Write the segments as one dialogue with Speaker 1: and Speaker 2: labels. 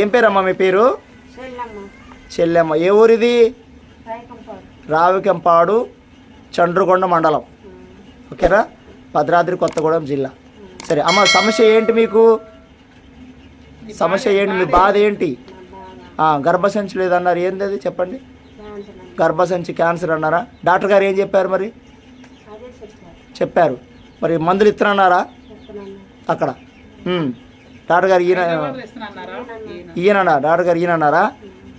Speaker 1: ఏం పేరమ్మా మీ పేరు?
Speaker 2: చెల్లమ్మ.
Speaker 1: ఏ ఊరిది? రావికంపాడు చండ్రుకొండ మండలం. ఓకేనా? భద్రాద్రి కొత్తగూడెం జిల్లా. సరే అమ్మ సమస్య ఏంటి మీకు? సమస్య ఏంటి? మీ బాధ ఏంటి? గర్భసంచి లేదన్నారు. ఏంది అది చెప్పండి? గర్భసంచి. క్యాన్సర్ అన్నారా? డాక్టర్ గారు ఏం చెప్పారు మరి?
Speaker 2: చెప్పారు.
Speaker 1: మరి మందులు ఇస్తున్నారా అక్కడ. డాక్టర్ గారు ఈయన ఈయనన్నా డాక్టర్ గారు ఈయనన్నారా?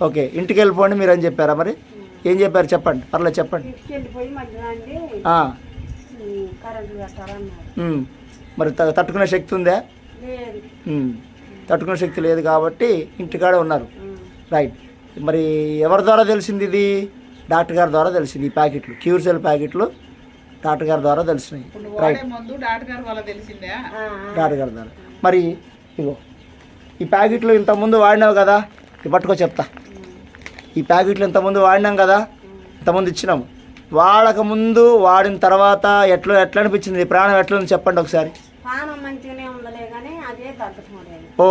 Speaker 1: ఓకే ఇంటికి వెళ్ళిపోండి మీరు అని చెప్పారా మరి? ఏం చెప్పారు చెప్పండి పర్లేదు చెప్పండి. మరి త- తట్టుకునే శక్తి ఉందా. తట్టుకునే శక్తి లేదు కాబట్టి ఇంటికాడే ఉన్నారు. రైట్. మరి ఎవరి ద్వారా తెలిసింది ఇది? డాక్టర్ గారి ద్వారా తెలిసింది ఈ ప్యాకెట్లు క్యూర్ సెల్ ప్యాకెట్లు డాక్టర్ గారి ద్వారా తెలిసినాయి. రైట్.
Speaker 3: డాక్టర్ గారి
Speaker 1: ద్వారా. మరి ఇగో ఈ ప్యాకెట్లు ఇంతకుముందు వాడినావు కదా ఇవి పట్టుకో చెప్తా. ఈ ప్యాకెట్లు ఇంతకుముందు వాడినాం కదా ఇంతకుముందు ఇచ్చినాము. వాడక ముందు వాడిన తర్వాత ఎట్లా ఎట్లా అనిపించింది? ప్రాణం ఎట్లా ఉంది చెప్పండి ఒకసారి.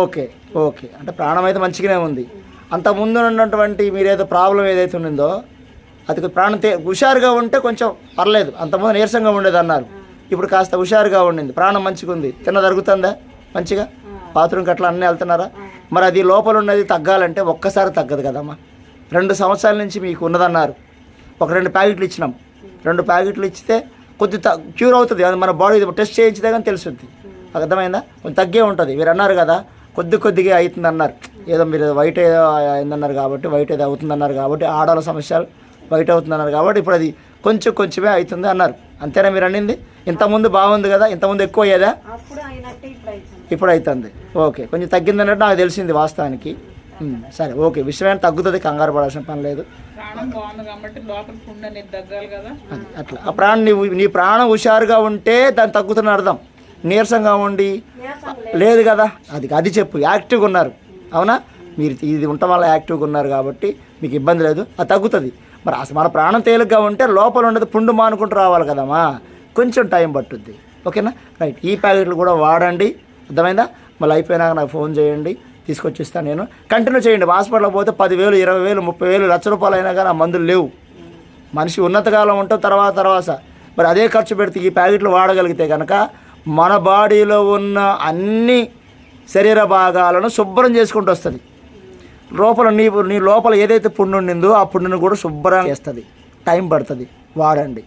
Speaker 1: Okay okay. అంటే ప్రాణం అయితే మంచిగానే ఉంది. అంత ముందు ఉన్నటువంటి మీరేదో ప్రాబ్లం ఏదైతే ఉండిందో అది ప్రాణం తే హుషారుగా ఉంటే కొంచెం పర్లేదు. అంతకుముందు నీరసంగా ఉండేది అన్నారు ఇప్పుడు కాస్త హుషారుగా ఉండింది. ప్రాణం మంచిగా ఉంది తిన్న జరుగుతుందా మంచిగా? బాత్రూమ్కి అట్లా అన్నీ వెళ్తున్నారా? మరి అది లోపల ఉన్నది తగ్గాలంటే ఒక్కసారి తగ్గదు కదమ్మా. రెండు సంవత్సరాల నుంచి మీకు ఉన్నదన్నారు. ఒక రెండు ప్యాకెట్లు ఇచ్చినాం. రెండు ప్యాకెట్లు ఇచ్చితే కొద్ది క్యూర్ అవుతుంది. అది మన బాడీ టెస్ట్ చేయించితే కానీ తెలుస్తుంది. అర్థమైందా? కొంచెం తగ్గే ఉంటుంది. మీరు అన్నారు కదా కొద్ది కొద్దిగా అవుతుంది అన్నారు ఏదో మీరు వైట్ ఏదో అయిందన్నారు కాబట్టి వైట్ ఏదో అవుతుందన్నారు కాబట్టి ఆడవాళ్ళ సమస్యలు వైట్ అవుతుందన్నారు కాబట్టి ఇప్పుడు అది కొంచెం కొంచెమే అవుతుంది అన్నారు. అంతేనా మీరు అనింది? ఇంతకుముందు బాగుంది కదా ఇంతకుముందు ఎక్కువ అయ్యేదా?
Speaker 2: ఇప్పుడు అవుతుంది
Speaker 1: ఓకే కొంచెం తగ్గిందన్నట్టు నాకు తెలిసింది వాస్తవానికి. సరే ఓకే విషయం ఏంటి తగ్గుతుంది కంగారు పడాల్సిన పని లేదు. అది అట్లా. ఆ ప్రాణం నీ నీ ప్రాణం హుషారుగా ఉంటే దాన్ని తగ్గుతున్న అర్థం. నీరసంగా ఉండి లేదు కదా? అది అది చెప్పు యాక్టివ్గా ఉన్నారు. అవునా? మీరు ఇది ఉండటం వల్ల యాక్టివ్గా ఉన్నారు కాబట్టి మీకు ఇబ్బంది లేదు. అది తగ్గుతుంది. మరి అసలు మన ప్రాణం తేలిగ్గా ఉంటే లోపల ఉండేది పుండు మానుకుంటూ రావాలి కదమ్మా. కొంచెం టైం పట్టుద్ది. ఓకేనా? రైట్ ఈ ప్యాకెట్లు కూడా వాడండి. అర్థమైందా? మళ్ళీ అయిపోయినాక నాకు ఫోన్ చేయండి తీసుకొచ్చి ఇస్తాను నేను. కంటిన్యూ చేయండి. హాస్పిటల్కి పోతే పదివేలు ఇరవై వేలు ముప్పై వేలు లక్ష రూపాయలు అయినా కానీ ఆ మందులు లేవు. మనిషి ఉన్నత కాలం ఉంటే తర్వాత తర్వాత. మరి అదే ఖర్చు పెడితే ఈ ప్యాకెట్లు వాడగలిగితే కనుక మన బాడీలో ఉన్న అన్ని శరీర భాగాలను శుభ్రం చేసుకుంటూ వస్తుంది. లోపల నీ నీ లోపల ఏదైతే పుండు ఉండిందో ఆ పుండును కూడా శుభ్రం చేస్తుంది. టైం పడుతుంది. వాడండి.